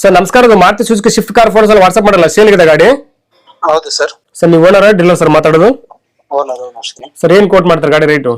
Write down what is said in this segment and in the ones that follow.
Sir ನಮಸ್ಕಾರ Maruti Suzuki shift car force ಅಲ್ಲಿ WhatsApp ಮಾಡಲ್ಲ ಸೇಲ್ ಇದೆ ಗಾಡಿ? ಹೌದು ಸರ್. ಸರ್ ನೀವು ಓನರ್ ಡೀಲರ್ ಸರ್ ಮಾತಾಡೋದು? ಓನರ್ ಸರ್ ಏನ್ ಕೋಟ್ ಮಾಡ್ತಾರೆ ಗಾಡಿ ರೇಟು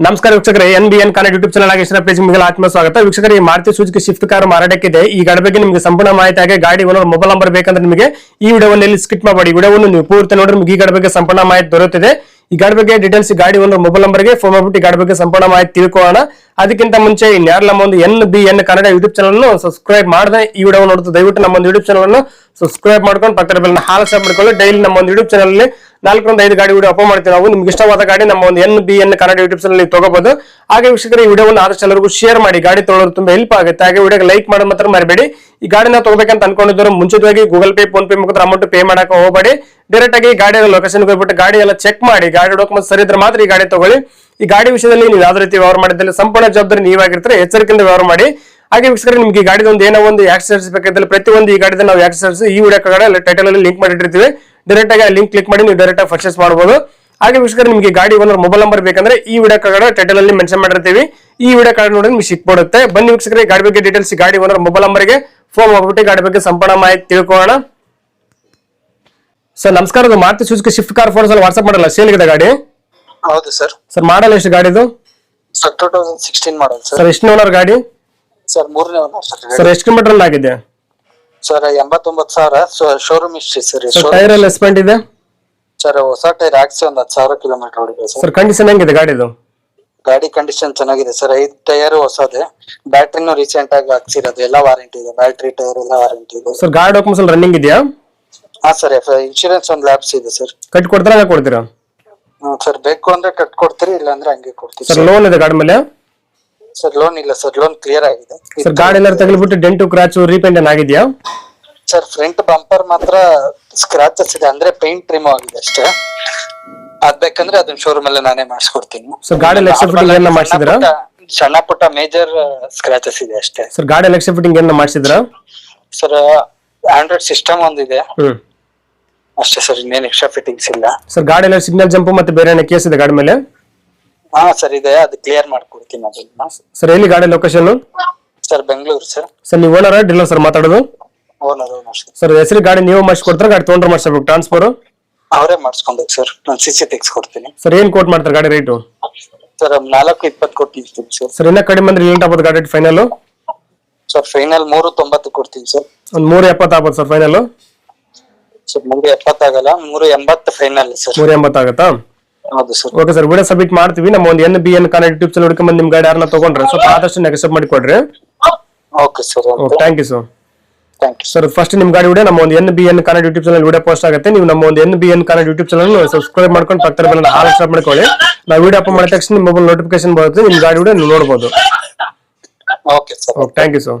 ನಮಸ್ಕಾರ ವೀಕ್ಷಕರೇ N B N Kannada YouTube channel ಆಗಿ ಇಷ್ಟ ಪೇಜ್ ನಿಮಗೆ ಆತ್ಮ ಸ್ವಾಗತ. ವೀಕ್ಷಕರೇ ಈ ಮಾರುತಿ ಸುಜುಕಿ ಶಿಫ್ಟ್ ಕಾರ್ ಮಾರಾಟಕ್ಕಿದೆ ಈ ಗಾಡಿ ಬಗ್ಗೆ ನಿಮಗೆ ಸಂಪೂರ್ಣ ಮಾಹಿತಿ ಆಗಿ ಗಾಡಿ ಓನರ್ ಮೊಬೈಲ್ ನಂಬರ್ ಬೇಕಂದ್ರೆ ನಿಮಗೆ ಈ ವಿಡಿಯೋವನ್ನು ಎಲ್ಲಿ ಸ್ಕಿಪ್ ಮಾಡಿ ವಿಡಿಯೋವನ್ನು ನೀವು ಪೂರ್ತಿ ನೋಡಿ ನಿಮಗೆ ಈ ಗಾಡಿ ಬಗ್ಗೆ ಸಂಪೂರ್ಣ ಮಾಹಿತಿ ದೊರೆಯುತ್ತದೆ. ಈ ಗಾಡಿ ಬಗ್ಗೆ ಡೀಟೇಲ್ಸ್ ಗಾಡಿ ಓನರ್ ಮೊಬೈಲ್ ನಂಬರ್ಗೆ ಫೋನ್ ಮಾಡ್ಬಿಟ್ಟು ಈ ಗಾಡಿ ಬಗ್ಗೆ ಸಂಪೂರ್ಣ ಮಾಹಿತಿ ತಿಳ್ಕೊಳ್ಳೋಣ. ಅದಕ್ಕಿಂತ ಮುಂಚೆ ಇನ್ಯಾರು ನಮ್ಮ ಒಂದು N B N Kannada YouTube channel ಅನ್ನು ಸಬ್ಸ್ಕ್ರೈಬ್ ಮಾಡದೆ ಈ ವಿಡಿಯೋ ನೋಡುತ್ತೆ ದಯವಿಟ್ಟು ನಮ್ಮ ಒಂದು ಯೂಟ್ಯೂಬ್ ಚಾನಲ್ ಅನ್ನು ಸಬ್ಸ್ಕ್ರೈಬ್ ಮಾಡ್ಕೊಂಡು ಪಕ್ಕದ ಬೆಲ್ಲ ಹಾಲ್ ಸಬ್ ಮಾಡ್ಕೊಳ್ಳಿ ಡೈಲಿ ನಮ್ಮ ಒಂದು ಯೂಟ್ಯೂಬ್ ಚಾನಲ್ ಅಲ್ಲಿ ನಾಲ್ಕರಿಂದ ಐದು ಗಾಡಿ ವಿಡಿಯೋ ಅಪ್ಲೋಡ್ ಮಾಡ್ತೀವಿ. ನಾವು ನಿಮ್ಗೆ ಇಷ್ಟವಾದ ಗಾಡಿ ನಮ್ಮ ಒಂದು N B N Kannada YouTube channel ನೀವು ತಗೋಬಹುದು ಹಾಗೆ ವೀಕ್ಷಕರು, ಈ ವಿಡಿಯೋವನ್ನು ಆದಷ್ಟು ಎಲ್ಲರಿಗೂ ಶೇರ್ ಮಾಡಿ. ಗಾಡಿ ತೊಗೊಳೋದು ತುಂಬಾ ಹೆಲ್ಪ್ ಆಗುತ್ತೆ. ಹಾಗೆ ವಿಡಿಯೋಗೆ ಲೈಕ್ ಮಾಡೋದು ಮಾತ್ರ ಮರಿಬೇಡಿ. ಈ ಗಾಡಿನ ತಗೋಬೇಕಂತ ಅನ್ಕೊಂಡಿದ್ರು ಮುಂಚಿತವಾಗಿ ಗೂಗಲ್ ಪೇ ಫೋನ್ ಪೇ ಮುಖಾಂತರ ಅಮೌಂಟ್ ಪೇ ಮಾಡಕ್ಕೆ ಹೋಗಬೇಡಿ. ಡೈರೆಕ್ಟ್ ಆಗಿ ಗಾಡಿಯ ಲೊಕೇಶನ್ ಹೋಗ್ಬಿಟ್ಟು ಗಾಡಿ ಎಲ್ಲ ಚೆಕ್ ಮಾಡಿ, ಗಾಡಿ ಡಾಕ್ಯುಮೆಂಟ್ ಸರಿ ಇದ್ರೆ ಮಾತ್ರ ಈ ಗಾಡಿ ತಗೊಳ್ಳಿ. ಈ ಗಾಡಿ ವಿಷಯದಲ್ಲಿ ನೀವು ಯಾವ ರೀತಿ ವ್ಯವಹಾರ ಮಾಡಿದಲ್ಲಿ ಸಂಪೂರ್ಣ ಜವಾಬ್ದಾರಿ ನೀವಾಗಿರ್ತಾರೆ. ಎಚ್ಚರಿಕೆಯಿಂದ ವ್ಯವಹಾರ ಮಾಡಿ. ಹಾಗೆ ವೀಕ್ಷಕರು, ನಿಮ್ಗೆ ಗಾಡಿದ ಒಂದು ಏನೋ ಒಂದು ಆಕ್ಸಿಡೆಂಟ್ಸ್ ಬೇಕಾದ್ರೆ ಪ್ರತಿಯೊಂದು ಈ ಗಾಡಿದ ನಾವು ಆಕ್ಸಿಡೆಂಟ್ಸ್ ಈ ವಿಡಿಯೋ ಕಡೆ ಟೈಟಲ್ ಅಲ್ಲಿ ಲಿಂಕ್ ಮಾಡಿಟ್ಟಿರ್ತೀವಿ ಡೈರೆಕ್ಟ್ ಆಗಿ ಲಿಂಕ್ ಕ್ಲಿಕ್ ಮಾಡಿ ನೀವು ಡೈರೆಕ್ಟ್ ಆಗಿ ಪರ್ಚೇಸ್ ಮಾಡಬಹುದು ಹಾಗೆ ವೀಕ್ಷಕರು ನಿಮಗೆ ಗಾಡಿ ಓನರ್ ಮೊಬೈಲ್ ನಂಬರ್ ಬೇಕಂದ್ರೆ ಈ ವಿಡಿಯೋ ಕಡೆ ಟೈಟಲ್ ಅಲ್ಲಿ ಮೆನ್ಷನ್ ಮಾಡಿರ್ತೀವಿ. ಈ ವಿಡಿಯೋ ಕಾರ್ಡ್ ನೋಡಿ ನಿಮ್ಗೆ ಸಿಕ್ಬಿಡುತ್ತೆ ಬನ್ನಿ ವೀಕ್ಷಕರಿಗೆ ಗಾಡಿ ಬಗ್ಗೆ ಡೀಟೇಲ್ಸ್ ಗಾಡಿ ಓನರ್ ಮೊಬೈಲ್ ನಂಬರ್ಗೆ ಫೋನ್ ಮಾಡ್ಬಿಟ್ಟು ಗಾಡಿ ಬಗ್ಗೆ ಸಂಪೂರ್ಣ ಮಾಹಿತಿ ತಿಳ್ಕೊಳ್ಳೋಣ. ಸರ್ ನಮಸ್ಕಾರ Maruti Suzuki Swift car force ಅಲ್ಲಿ ವಾಟ್ಸ್ಆಪ್ ಮಾಡಲ್ಲ ಸೇಲ್ ಇದೆ ಗಾಡಿ? ಹೌದು ಸರ್. ಸರ್ ಮಾಡಲ್ ಎಷ್ಟು ಗಾಡಿದು sir two thousand sixteen model sir. Sir ಎಷ್ಟು ಓನರ್ ಗಾಡಿ? ಸರ್ ಮೂರನೇ ಓನರ್ ಸರ್ ಎಷ್ಟು ಕಿಲೋಮೀಟರ್ ಆಗಿದೆ? ಸರ್ ಎಂಬತ್ತೊಂಬತ್ತು ಸಾವಿರ showroom history sir sir tyre ಎಲ್ಲ ಎಸ್ಪೆಂಟ್ ಇದೆ? ಸರ್ ಹೊಸ ಟೈರ್ ಹಾಕ್ಸಿ ಒಂದ್ ಹತ್ತು ಸಾವಿರ ಕಿಲೋಮೀಟರ್ ಹೊಡಿದೆ ಸರ್. ಸರ್ ಕಂಡೀಷನ್ ಹೆಂಗಿದೆ ಗಾಡಿದು? ಗಾಡಿ ಕಂಡೀಷನ್ ಚೆನ್ನಾಗಿದೆ ಸರ್. ಐದು ಟೈರ್ ಹೊಸದೇ. ಬ್ಯಾಟ್ರಿನೂ ರೀಸೆಂಟ್ ಆಗಿ ಹಾಕ್ಸಿರೋದು. ಎಲ್ಲ ವಾರಂಟಿ ಇದೆ. ಬ್ಯಾಟ್ರಿ ಟೈರ್ ಎಲ್ಲ ವಾರಂಟಿ ಇದೆ. ಸರ್ ಗಾಡಿ ಡಾಕ್ಯುಮೆಂಟ್ಸ್ ಎಲ್ಲ ರನ್ನಿಂಗ್ ಇದೆಯಾ? ಹಾ ಸರ್ ಇನ್ಶೂರೆನ್ಸ್ ಒಂದ್ ಲ್ಯಾಬ್ಸ್ ಇದೆ ಸರ್ ಕಟ್ಟಿ ಕೊಡ್ತೀರಾ? ಹಂಗೆ ಕೊಡ್ತೀರಾ ಸರ್ ಬೇಕು ಅಂದ್ರೆ ಕಟ್ ಕೊಡ್ತೀರಿ ಇಲ್ಲ ಅಂದ್ರೆ ಹಂಗೆ ಕೊಡ್ತೀವಿ ಸರ್ ಲೋನ್ ಇದೆ ಗಾಡಿ ಮೇಲೆ? ಸರ್ ಲೋನ್ ಇಲ್ಲ ಸರ್ ಲೋನ್ ಕ್ಲಿಯರ್ ಆಗಿದೆ. ಸರ್ ಗಾಡಿ ಎಲ್ಲ ತಗಲ್ಬಿಟ್ಟು ಡೆಂಟು ಕ್ರಾಚು ರೀಪೇಂಟ್ ಆಗಿದೆಯಾ? ಸರ್ ಫ್ರಂಟ್ ಬಂಪರ್ ಮಾತ್ರ ಸ್ಕ್ರಾಚಸ್ ಇದೆ ಅಂದ್ರೆ ಪೇಂಟ್ ರಿಮೂವ್ ಆಗಿದೆ ಅಷ್ಟೇ. ಅದ್ ಬೇಕಂದ್ರೆ ಅದನ್ನ ಶೋರೂಮ್ ಅಲ್ಲೇ ನಾನೇ ಮಾಡಿಸ್ಕೊಡ್ತೀನಿ. ಸರ್ ಗಾಡಿ ಎಲ್ಲ ಎಕ್ಸ್ಟ್ರಾ ಫಿಟ್ಟಿಂಗ್ ಏನ ಮಾಡಿಸಿದ್ರಾ? ಸಣ್ಣ ಪುಟ್ಟ- ಮೇಜರ್ ಸ್ಕ್ರಾಚಸ್ ಇದೆ ಅಷ್ಟೇ. ಸರ್ ಗಾಡಿ ಎಲ್ಲ ಎಕ್ಸ್ಟ್ರಾ ಫಿಟ್ಟಿಂಗ್ ಏನ ಮಾಡಿಸಿದ್ರಾ? ಸರ್ ಆಂಡ್ರಾಯ್ಡ್ ಸಿಸ್ಟಮ್ ಒಂದಿದೆ. ಹ್ಮ್. ಅಷ್ಟೇ ಸರ್ ಇನ್ನೇನ್ ಎಕ್ಸ್ಟ್ರಾ ಫಿಟ್ಟಿಂಗ್ಸ್ ಇಲ್ಲ. ಸರ್ ಗಾಡಿ ಎಲ್ಲ ಸಿಗ್ನಲ್ ಜಂಪ್ ಮತ್ತೆ ಬೇರೆ ಏನೋ ಕೇಸ್ ಇದೆ ಗಾಡಿ ಮೇಲೆ? ಹಾ ಸರ್ ಇದೆ. ಅದು ಕ್ಲಿಯರ್ ಮಾಡ್ಕೊಡ್ತೀನಿ ಅದನ್ನ. ಸರ್ ಎಲ್ಲಿ ಗಾಡಿ location sir Bengaluru sir. Sir ನೀವು ಓನರ್ ಡೀಲರ್ ಸರ್ ಮಾತಾಡೋದು? ಓನರ್ ಓನರ್ ಸರ್ ಸರ್ ಹೆಸರು ಗಾಡಿ ನೀವು ಮಾಡಿಸ್ಕೊಡ್ತಾರೆ ಗಾಡಿ ತೊಗೊಂಡ್ರೆ ಮಾಡಿಸ್ಬೇಕು ಟ್ರಾನ್ಸ್ಫರ್ ಅವರೇ ಮಾಡಿಸ್ಕೊಬೇಕು ಸರ್. ನಾನು ಸಿ ಸಿ ತೆಗ್ಸ್ಕೊಡ್ತೀನಿ. ಸರ್ ಏನ್ ಕೋಟ್ ಮಾಡ್ತಾರೆ ಗಾಡಿ ರೇಟು ಸರ್ ನಾಲ್ಕು ಇಪ್ಪತ್ತು ಕೊಟ್ಟಿರ್ತೀನಿ ಸರ್. ಸರ್ ಇನ್ನ ಕಡಿಮೆ ಅಂದ್ರೆ ಲೇಟ್ ಆಗ್ಬೋದು ಗಾಡಿ ಫೈನಲ್ ಸರ್ ಫೈನಲ್ ಮೂರು ತೊಂಬತ್ತು ಕೊಡ್ತೀನಿ ಸರ್. ಒಂದ್ ಮೂರು ಎಪ್ಪತ್ತು ಆಗ್ಬೋದು ಸರ್ ಫೈನಲ್ ಸರ್ ಮೂರು ಎಪ್ಪತ್ತಾಗಲ್ಲ ಮೂರು ಎಂಬತ್ತು ಫೈನಲ್ ಸರ್. ಮೂರು ಎಂಬತ್ತು ಆಗುತ್ತಾ? ಹೌದು sir. Okay sir video submit ಮಾಡ್ತೀವಿ. ನಮ್ಮ ಒಂದು N B N Kannada YouTube channel ಹುಡ್ಕೊಂಡ್ ನಿಮ್ಮ ಗಾಡಿ ಯಾರನ್ನ ತಗೊಂಡ್ರೆ ಸ್ವಲ್ಪ ಆದಷ್ಟು ನೆಗೆಸಪ್ ಮಾಡಿ ಕೊಡ್ರಿ okay sir thank you sir sir first ನಿಮ್ ಗಾಡಿ ವಿಡಿಯೋ ನಮ್ಮ ಒಂದು N B N Kannada YouTube channel video post ಆಗುತ್ತೆ. ನೀವು ನಮ್ಮ ಒಂದು N B N Kannada YouTube channel subscribe ಮಾಡ್ಕೊಂಡು ಪಕ್ಕದ ಬೆಲ್ಲ ಆಲ್ ಸ್ಟಾಪ್ ಮಾಡ್ಕೊಳ್ಳಿ. ನಾವು ವಿಡಿಯೋ ಅಪ್ ಮಾಡಿದ ತಕ್ಷಣ ನಿಮ್ಮ ಮೊಬೈಲ್ ನೋಟಿಫಿಕೇಶನ್ ಬರುತ್ತೆ ನಿಮ್ ಗಾಡಿ ವಿಡಿಯೋ ನೀವು ನೋಡಬಹುದು okay sir thank you sir